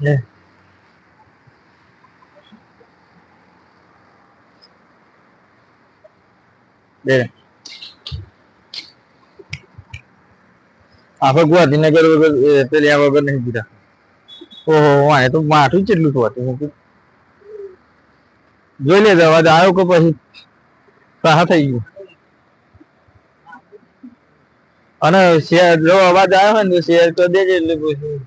લે લે આપણે ગાંધીનગર વગર પેલી વગર નહીં પીતા ઓહો વાય તો માઠું કેટલું હતું. જોઈ લે અવાજ આવ્યો કે પછી? સાહા થઈ ગયું. અને શેર, જો અવાજ આવ્યો હોય ને શેર તો દેજે એટલે પછી.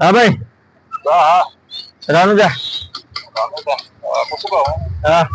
હા ભાઈ. રાનુજા હું.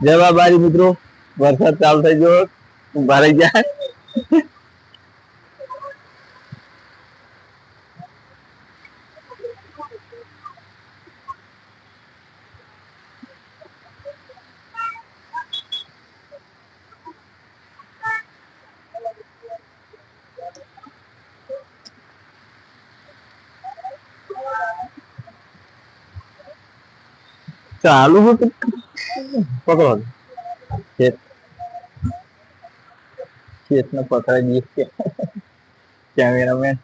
શું કહું હા અ, તારા લોન માટે ચાલે જય બાબારી મિત્રો વરસાદ ચાલુ થઈ ગયો ભરાઈ જાય ચાલુ છે તો પકડો ખેત ખેતને પકડાઈ દઈએ કે કેમેરામેન.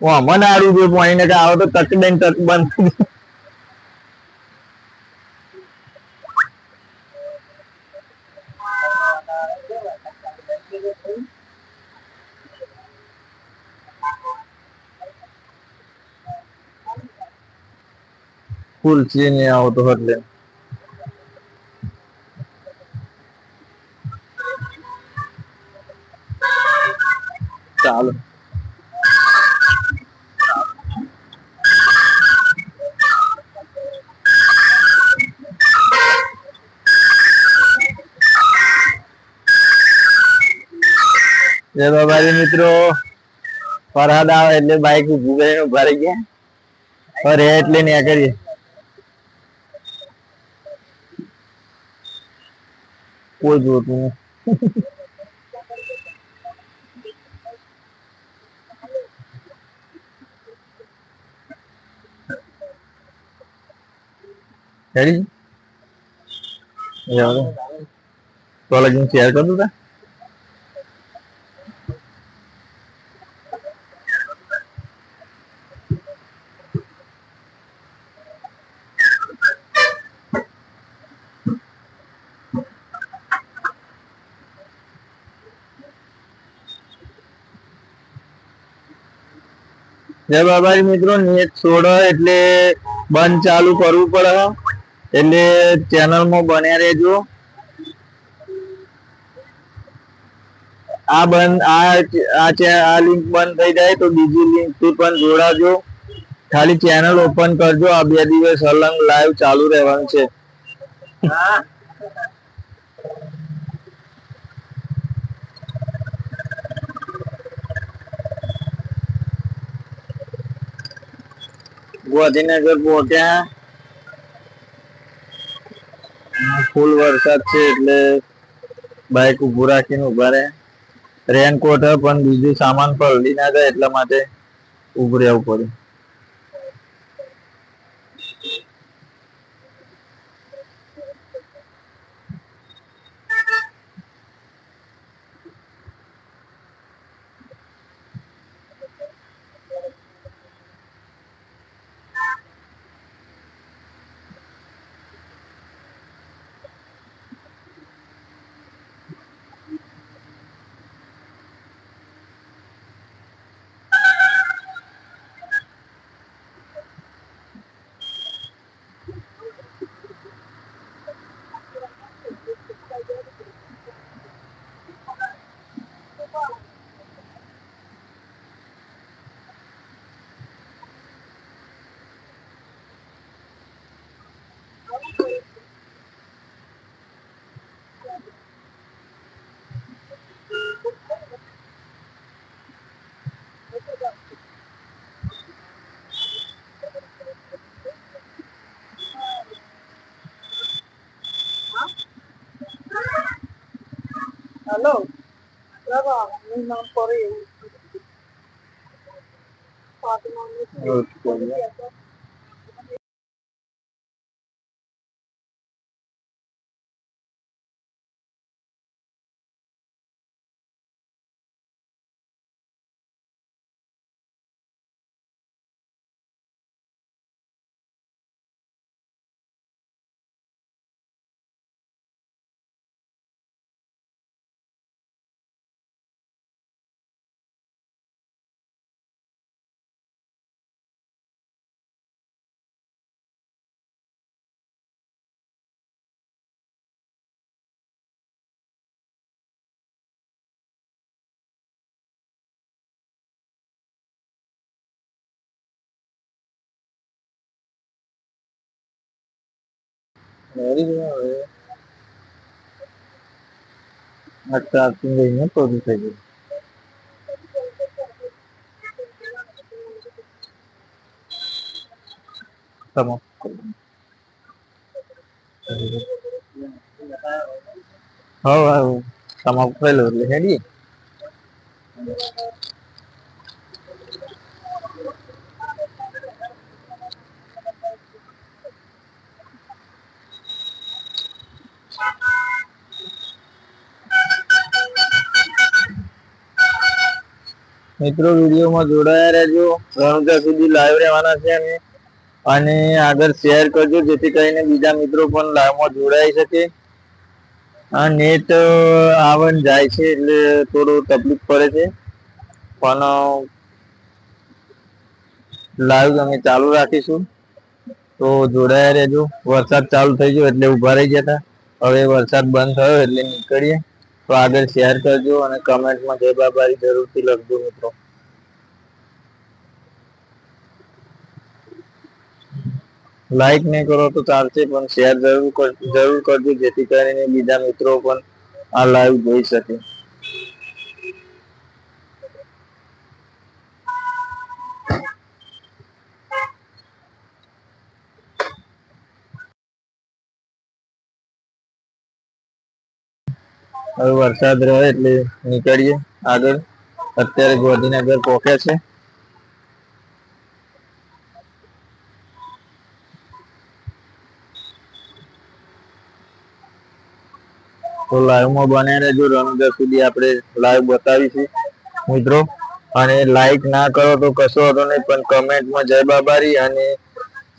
ઓ મને આડું પાણી આવે આવો તો ટચ બેન ટચ બંધ ફૂલ છે ને આવતો એટલે ચાલો. જય બાબાજી મિત્રો, ફરહાદ આવે એટલે બાઈક ઉભું કરીને ઊભા રહી ગયા. અરે એટલે ન્યા કરીએ. કોઈ જોતું નહીં. રેડી તો લગીન શેર કર દઉં તા? જય બાબાજી મિત્રો નેટ છોડો એટલે બંધ ચાલુ કરવું પડે એટલે ચેનલમાં બન્યા રહેજો. આ બંધ, આ આ લિંક બંધ થઈ જાય તો બીજી લિંકથી પણ જોડાજો. ખાલી ચેનલ ઓપન કરજો. આ બે દિવસ અલંગ લાઈવ ચાલુ રહેવાનું છે. ગાંધીનગર પહોંચ્યા. ફૂલ વરસાદ છે એટલે બાઇક ઉભું રાખીને ઊભા રહે રેનકોટ પણ બીજું સામાન પલળી ના જાય એટલા માટે ઉભું રહેવું પડ્યું. হ্যালো দাদা আমি নাম পরে અચ્છા તું લઈને પ્રોડ્યુસ થઈ ગયું સમાપ્ત કરી દઉં. હવ હવ સમાપ્ત થયેલું એટલે હેડીએ મિત્રો, વિડીયોમાં જોડાયા રહેજો. રણુજા સુધી લાઈવ રહેવાના છે અમે. અને આગળ શેર કરજો, જેથી કરીને બીજા મિત્રો પણ લાઈવમાં જોડાઈ શકે. આ નેટ આવન જાય છે એટલે થોડું તકલીફ પડે છે. પણ લાઈવ અમે ચાલુ રાખીશું. તો જોડાયા રહેજો. વરસાદ ચાલુ થઈ ગયો એટલે ઊભા રહી ગયા હતા હવે વરસાદ બંધ થયો એટલે નીકળીએ. તો આગળ શેર કરજો અને કમેન્ટમાં જય બાબારી જરૂરથી લખજો મિત્રો. લાઈક નહીં કરો તો ચાલશે, પણ શેર જરૂર જરૂર કરજો, જેથી કરીને બીજા મિત્રો પણ આ લાઈવ જોઈ શકે. હવે વરસાદ રહે એટલે નીકળીએ આગળ. અત્યારે ગોધીનગર પોકે છે. તો લાઈવમાં બન્યા રહેજો. રણુજા સુધી આપણે લાઈવ બતાવીશું. મિત્રો, અને લાઈક ના કરો તો કશો હતો નહીં, પણ કમેન્ટમાં જય બાબારી અને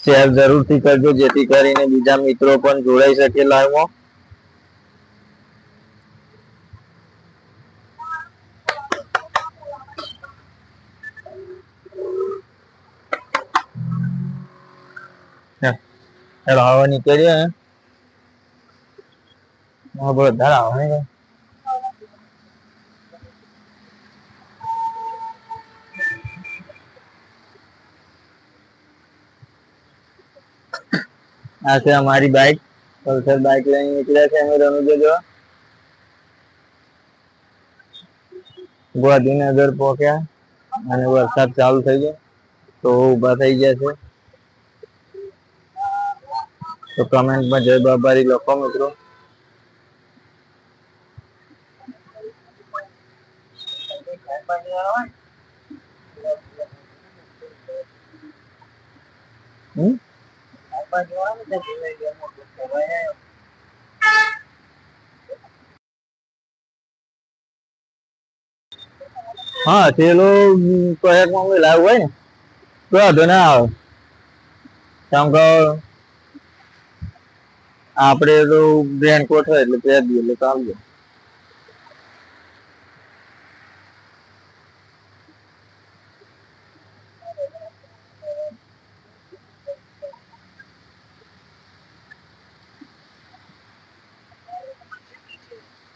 શેર જરૂરથી કરજો, જેથી કરીને બીજા મિત્રો પણ જોડાઈ શકે લાઈવમાં ચાલો હવે નીકળીએ હા. બોલો, ધાર ને આ છે અમારી બાઇક પલ્સર બાઇક લઈને નીકળ્યા છે અમે રણુજા જો ગોધીનગર પહોંચ્યા અને વરસાદ ચાલુ થઈ ગયો. તો ઊભા થઈ ગયા છે. તો કમેન્ટમાં જય બાબારી લખો મિત્રો. હમ? હા, થેલો કયાકમાં લાવ હોય ને? તો વાંધો ના આવે. કેમ કે આપણે તો રેનકોટ હોય એટલે પહેરી દઈએ એટલે ચાલશે.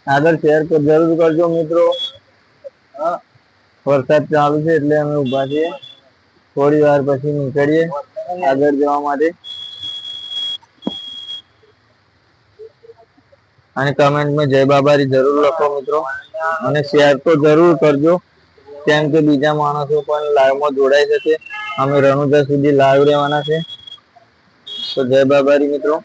આગળ શેર તો જરૂર કરજો મિત્રો. હા. વરસાદ ચાલુ છે એટલે અમે ઊભા છીએ. થોડી વાર પછી નીકળીએ આગળ જવા માટે. અને કમેન્ટમાં જય બાબારી જરૂર લખો મિત્રો. અને શેર તો જરૂર કરજો. કેમ કે બીજા માણસો પણ લાઈવમાં જોડાઈ શકે અમે રણુજા સુધી લાઈવ રહેવાના છે. તો જય બાબારી મિત્રો.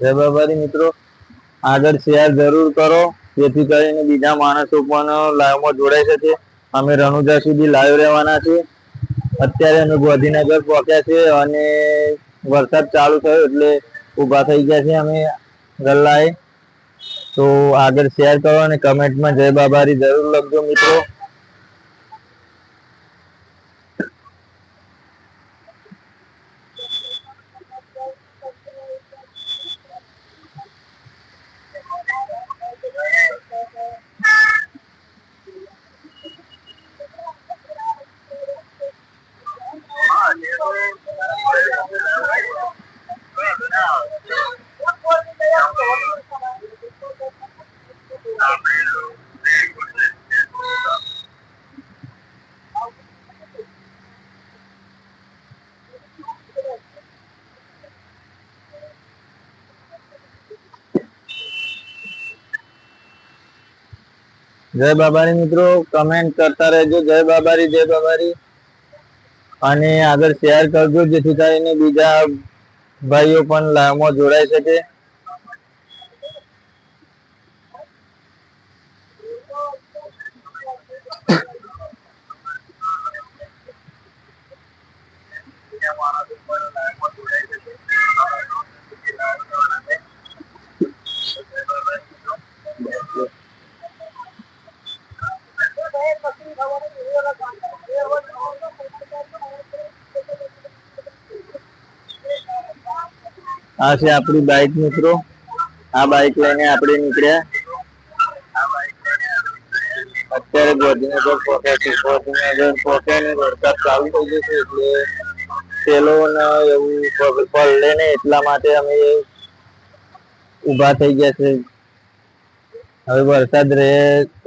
જય બાબારી મિત્રો. આગળ શેર જરૂર કરો. જેથી કરીને બીજા માણસો પણ લાઈવમાં જોડાઈ શકે. અમે રણુજા સુધી લાઈવ રહેવાના છે અત્યારે અમે ગોધીનગર પહોંચ્યા છે અને વરસાદ ચાલુ થયો એટલે ઊભા થઈ ગયા છે અમે ગલ્લાએ. તો આગળ શેર કરો અને કમેન્ટમાં જય બાબારી જરૂર લખજો મિત્રો. જય બાબારી મિત્રો કમેન્ટ કરતા રહેજો. જય બાબારી જય બાબારી. અને આગળ શેર કરજો, જેથી કરીને બીજા ભાઈઓ પણ લાઈવમાં જોડાઈ શકે. આ છે આપણી બાઇક મિત્રો. આ બાઇક લઈને આપણે નીકળ્યા. અત્યારે ગાંધીનગર પહોંચ્યા છે પહોંચ્યા ને વરસાદ ચાલુ થઈ જશે એટલે પેલો ને એવું પલડે ને એટલા માટે અમે ઊભા થઈ ગયા છે. હવે વરસાદ રહે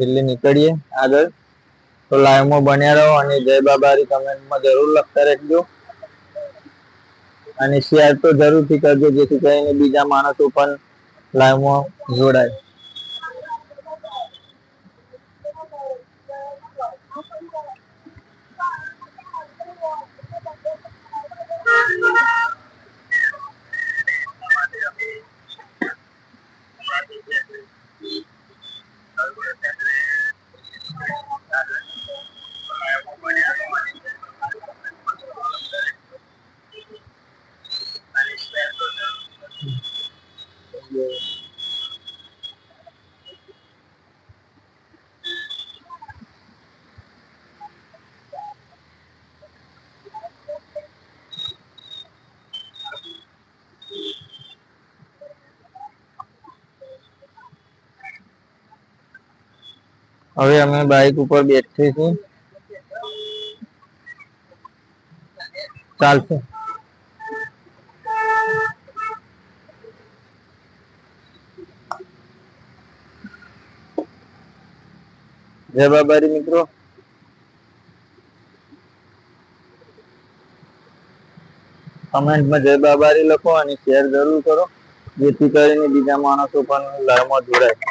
એટલે નીકળીએ આગળ. તો લાઈવમાં બન્યા રહો અને જય બાબારી કમેન્ટમાં જરૂર લખતા રહેજો. અને શેર તો જરૂરથી કરજો જેથી કરીને બીજા માણસો પણ લાઈવમાં જોડાય. હવે અમે બાઇક ઉપર બેઠીશું ચાલશે. જય બાબારી મિત્રો. કમેન્ટમાં જય બાબારી લખો અને શેર જરૂર કરો. જેથી કરીને બીજા માણસો પણ લાઈવમાં જોડાય.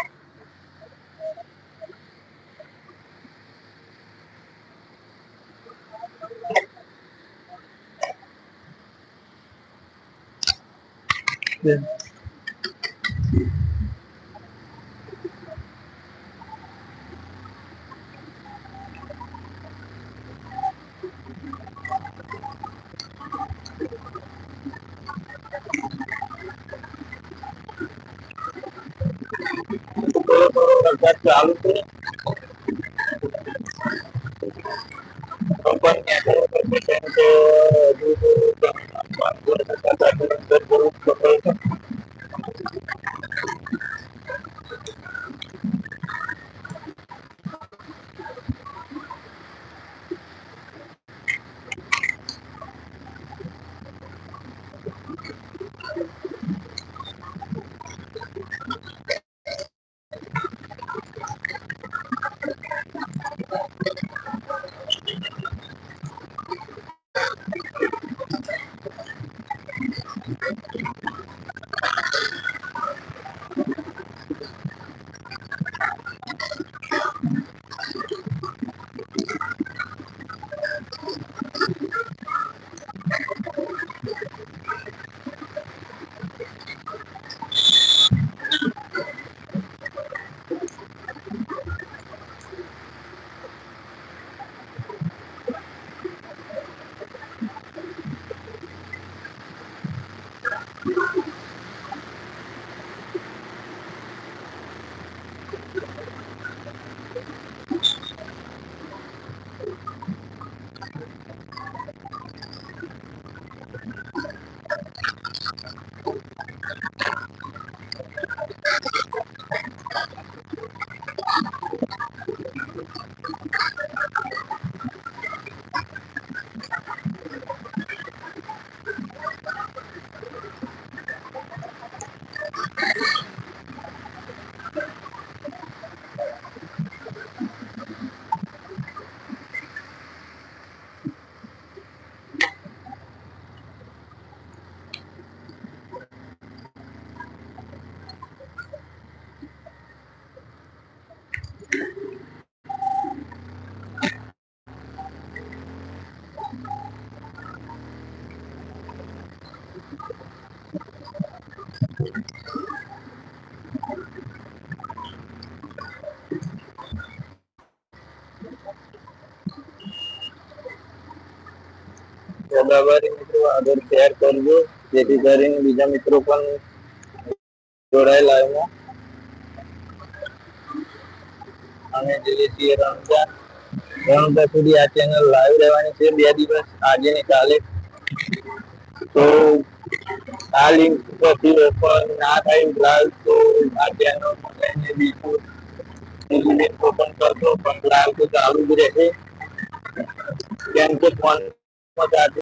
થોડો થોડો વરસાદ ચાલુ তাদের উদ্ধার করুন সকলকে છે મિત્રો, આગળ શેર કરજો. જેથી કરીને બીજા મિત્રો પણ જોડાય લાઈવમાં અમે જઈએ છીએ રમઝાન સુધી આ ચેનલ લાઈવ રહેવાની છે. બે દિવસ આજે ને કાલે. તો આ લિંક પરથી ઓપન ના થાય લાઈવ તો આ ચેનલ લઈને લિંક ઓપન કરશો પણ લાઈવ તો ચાલુ જ રહેશે. કેમ કે ફોન